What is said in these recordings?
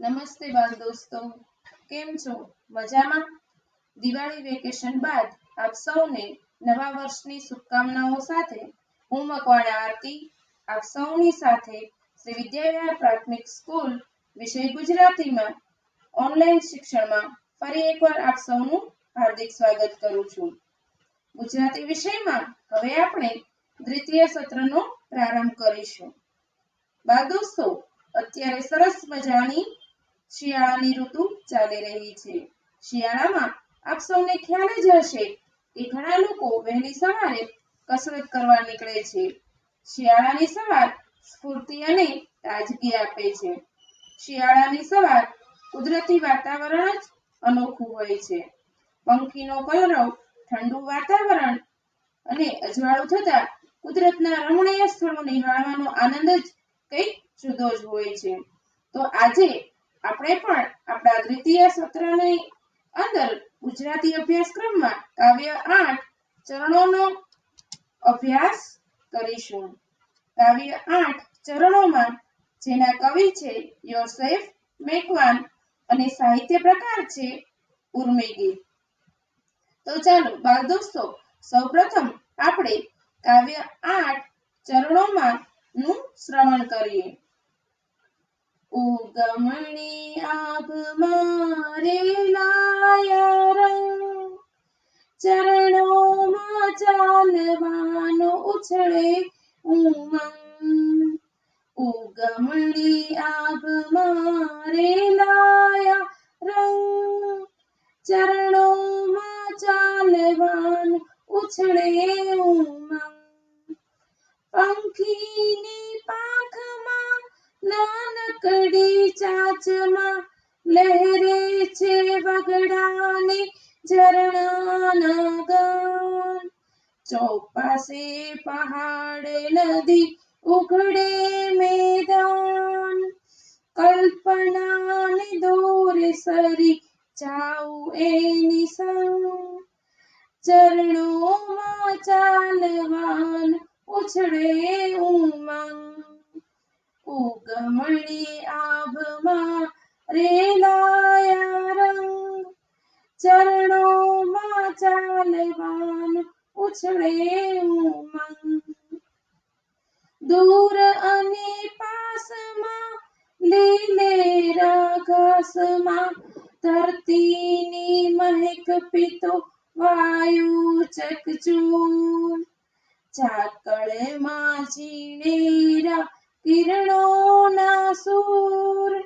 નમસ્તે બાળ દોસ્તો. કેમ છો? મજામાં? દિવાળી વેકેશન બાદ આપ સૌને નવા વર્ષની શુભકામનાઓ સાથે હું મકવાણા આરતી, આપ સૌની સાથે શ્રી વિદ્યાવિહાર પ્રાથમિક સ્કૂલ વિષય ગુજરાતીમાં ઓનલાઈન શિક્ષણમાં ફરી એકવાર આપ સૌનું હાર્દિક સ્વાગત કરું છું. ગુજરાતી વિષયમાં હવે આપણે દ્વિતીય સત્રનો પ્રારંભ કરીશું. બાળ દોસ્તો, અત્યારે સરસ મજાની શિયાળાની ઋતુ ચાલી રહી છે. શિયાળામાં આપ સૌને ખ્યાલ જ હશે કે ઘણા લોકો વહેલી સવારે કસરત કરવા નીકળે છે. શિયાળાની સવાર સ્ફૂર્તિ અને તાજગી આપે છે. શિયાળાની સવાર કુદરતી વાતાવરણ જ અનોખું હોય છે. પંખીનો કલરવ ઠંડુ વાતાવરણ અને અજવાળું થતા કુદરતના રમણીય સ્થળો નિહાળવાનો આનંદ જ કંઈક જુદો જ હોય છે. તો આજે આપણે પણ આપણા દ્વિતીય સત્રની અંદર ગુજરાતી અભ્યાસક્રમમાં કાવ્ય આઠ ચરણોનો અભ્યાસ કરીશું. કાવ્ય આઠ ચરણોમાં જેના કવિ છે યોસેફ મેકવાન અને સાહિત્ય પ્રકાર છે ઉર્મેગી. તો ચાલો બાળ દોસ્તો, સૌપ્રથમ આપણે કાવ્ય આઠ ચરણોમાં નું શ્રવણ કરીએ. ઉગમણી આભ મારે લાયા રંગ ચરણોમાં ચાલવાનો ઉછળે ઉમંગ ઉગમણી આભ મારે લાયા રંગ ચરણોમાં ચાલવાન ઉછળે ઉમંગ પંખીની પાંખમાં નાનકડી ચાચમાં લહેરે છે વગડાને ઝરણાના ગાન ચોપાસે પહાડ નદી ઉઘડે મેદાન. કલ્પનાને દોરે સરી જાઉં એની સંગ ચરણોમાં ચાલવાન ઉછળે ઉમંગ. ઉગમણી આભમાં રેલાયા રંગ ચરણોમાં ચાલવાન ઉછળે ઉમંગ દૂર અને પાસમાં લીલેરા ઘાસમાં ધરતીની મહેક પીતો વાયુ ચકચૂર ઝાકળમાં ઝીણેરા કિરણોના સૂર,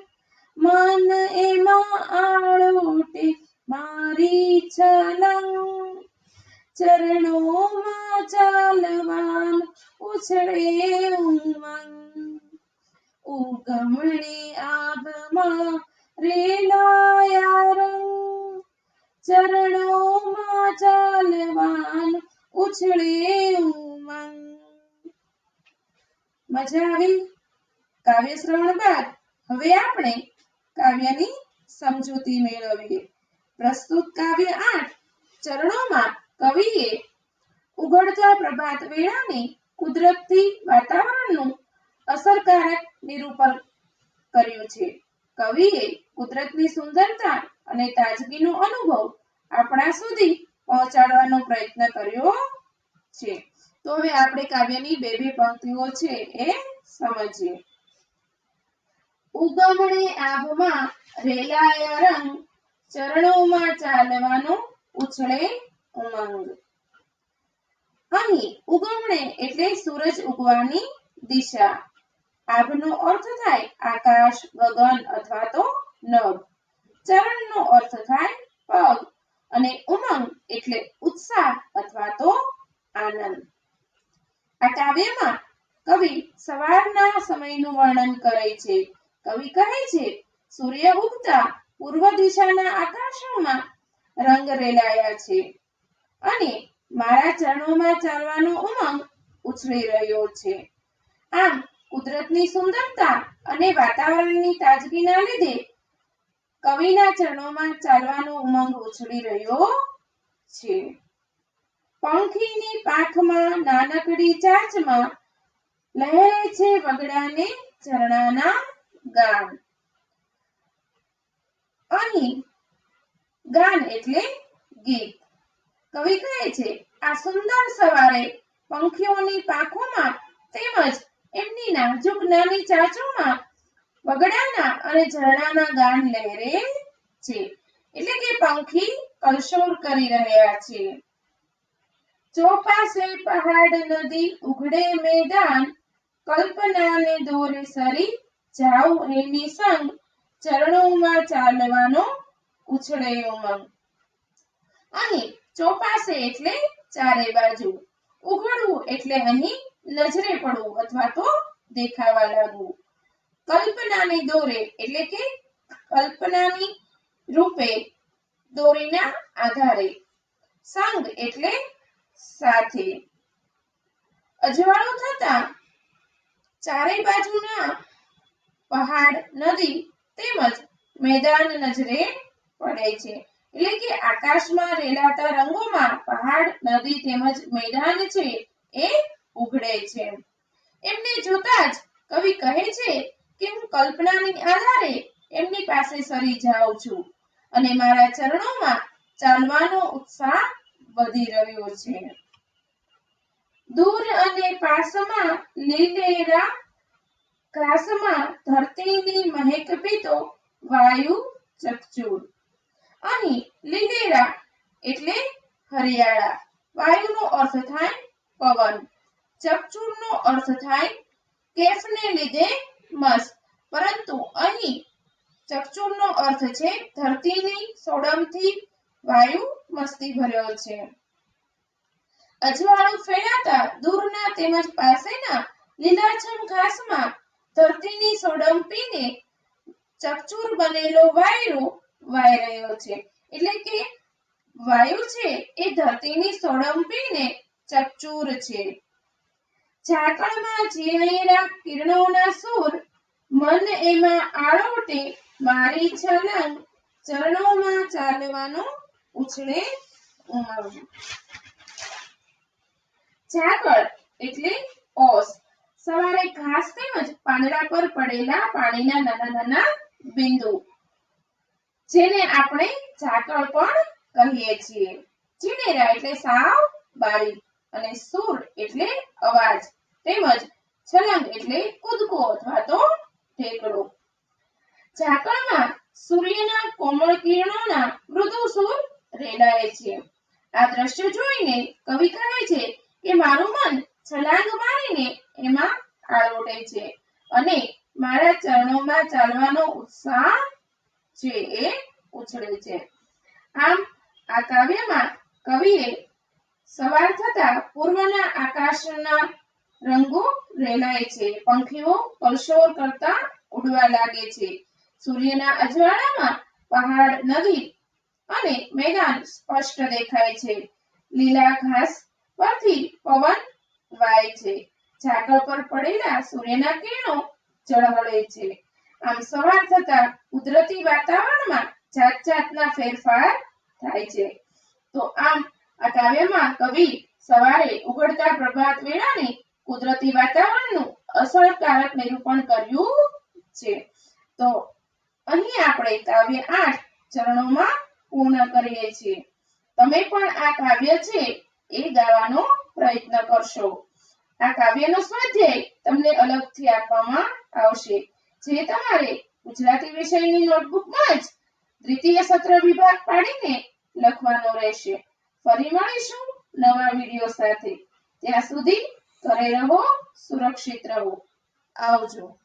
મન એમાં આળોટે, મારી છલંગ. ચરણોમાં ચાલવાન ઉછળે ઉમંગ. ઉગમણી આભમાં રેલાયા રંગ. ચરણોમાં ચાલવાન ઉછળે ઉમંગ. મજા આવી? કાવ્ય શ્રવણ બાદ હવે આપણે કાવ્યની સમજૂતી મેળવીએ. પ્રસ્તુત કાવ્ય આઠ ચરણોમાં કવિએ ઉઘડતા પ્રભાત વેળાની કુદરતી વાતાવરણનું અસરકારક નિરૂપણ કર્યું છે. કવિએ કુદરતની સુંદરતા અને તાજગીનો અનુભવ આપણા સુધી પહોંચાડવાનો પ્રયત્ન કર્યો છે. તો હવે આપણે કાવ્યની બે બે પંક્તિઓ છે એ સમજીએ. ઉગમણે આભમાં રેલાયા રંગ ચરણોમાં ચાલવાનો ઉછળે ઉમંગ. અહીં ઉગમણે એટલે સૂરજ ઉગવાની દિશા. આભનો અર્થ થાય આકાશ, ગગન અથવા તો નભ. ચરણનો અર્થ થાય પગ. અને ઉમંગ એટલે ઉત્સાહ અથવા તો આનંદ. કાવ્યમાં કવિ સવારના સમયનું વર્ણન કરે છે. કવિ કહે છે, સૂર્ય ઉગતા પૂર્વ દિશાના આકાશમાં રંગ રેલાયા છે અને મારા ચરણોમાં ચાલવાનો ઉમંગ ઉછળી રહ્યો છે. આમ, કુદરતની સુંદરતા અને વાતાવરણની તાજગીના લીધે કવિના ચરણોમાં ચાલવાનો ઉમંગ ઉછળી રહ્યો છે. પંખીની પાંખમાં નાનકડી ચાંચમાં લહેરે છે વગડાને ઝરણાના ગાન અહીં ગાન એટલે ગીત. કવિ કહે છે, આ સુંદર સવારે પંખીઓની પાંખોમાં તેમજ એમની નાજુક નાની ચાંચોમાં વગડાના અને ઝરણાના ગાન લહેરે છે. એટલે કે પંખી કલશોર કરી રહ્યા છે. ચોપાસે પહાડ નદી ઉઘડે મેદાન, કલ્પનાને દોરે સરી, જાઉં એની સંગ, ચરણોમાં ચાલવાનો ઉછળે ઉમંગ. અહીં ચોપાસે એટલે ચારે બાજુ, ઉઘડવું એટલે અહીં નજરે પડવું અથવા તો દેખાવા લાગવું. કલ્પનાની દોરે એટલે કે કલ્પનાની રૂપે દોરીના આધારે. સંગ એટલે સાથે અજવાળો થતા ચારે બાજુના પહાડ, નદી તેમજ મેદાન નજરે પડે છે. એટલે કે આકાશમાં રેલાતા રંગોમાં પહાડ, નદી તેમજ મેદાન છે એ ઉઘડે છે. એમને જોતા જ કવિ કહે છે કે હું કલ્પનાની આધારે એમની પાસે સરી જાઉં છું અને મારા ચરણોમાં ચાલવાનો ઉત્સાહ વધી રહ્યો છે. દૂર અને પાસમાં લીલેરા ઘાસમાં ધરતીની મહેક પીતો વાયુ ચકચૂર. અહીં લીલેરા એટલે હરિયાળા. વાયુનો અર્થ થાય પવન. ચકચૂરનો અર્થ થાય કેફને લીધે મસ્ત પરંતુ અહીં ચકચૂરનો અર્થ છે ધરતીની સોડમથી વાયુ મસ્તી ભર્યો છે. અજવાળું ફેલાતા દૂરના તેમજ પાસેના લીલાછમ ઘાસમાં ધરતીની સોડમ પીને ચકચૂર બનેલો વાયરો વાઈ રહ્યો છે. એટલે કે વાયુ છે એ ધરતીની સોડમ પીને ચકચૂર છે. ઝાકળમાં ઝીણેરા કિરણોના સૂર મન એમાં આળોટે મારી છલંગ ચરણોમાં ચાલવાનો ઉછળે ઉમંગ ઝાકળ એટલે ઓસ. સવારે ઘાસ તેમજ પાંદડા પર પડેલા પાણીના નાના નાના બિંદુ, જેને આપણે ઝાકળ પણ કહીએ છીએ. જીનેરા એટલે સાવ બારીક અને સુર એટલે અવાજ, તેમજ છલંગ એટલે કૂદકો અથવા તો ઠેકડો ઝાકળમાં સૂર્યના કોમળ કિરણોના મૃદુ સુર રેલાય છે આ દ્રશ્ય જોઈને કવિ કહે છે કે, મારું મન છલાંગ મારીને એમાં આરોટે છે અને મારા ચરણોમાં ચાલવાનો ઉત્સાહ છે એ ઉછળે છે. આમ, આ કાવ્યમાં કવિએ સવાર થતા પૂર્વના આકાશના રંગો રેલાય છે. પંખીઓ પરશોર કરતા ઉડવા લાગે છે. સૂર્યના અજવાળામાં પહાડ, નદી અને મેદાન સ્પષ્ટ દેખાય છે. લીલા ઘાસ પરથી પવન વાય છે. ઝાકળ પર પડેલા સૂર્યના કિરણો ઝળહળે છે. આમ સવાર થતા કુદરતી વાતાવરણમાં જાત જાતના ફેરફાર થાય છે. તો આમ આ કાવ્યમાં કવિ સવારે ઉગડતા પ્રભાત વેળાને કુદરતી વાતાવરણનું અસરકારક નિરૂપણ કર્યું છે. તો અહીં આપણે કાવ્ય આઠ ચરણોમાં પૂર્ણ કરીએ છીએ. તમે પણ આ કાવ્ય છે એ ગાવાનો પ્રયત્ન કરશો. આ કાવ્યનો સ્વાધ્યાય તમને અલગથી આપવામાં આવશે. જે તમારે ગુજરાતી વિષયની નોટબુકમાં જ દ્વિતીય સત્ર વિભાગ પાડીને લખવાનો રહેશે. ફરી મળીશું નવા વીડિયો સાથે. ત્યાં સુધી ઘરે રહો, સુરક્ષિત રહો. આવજો.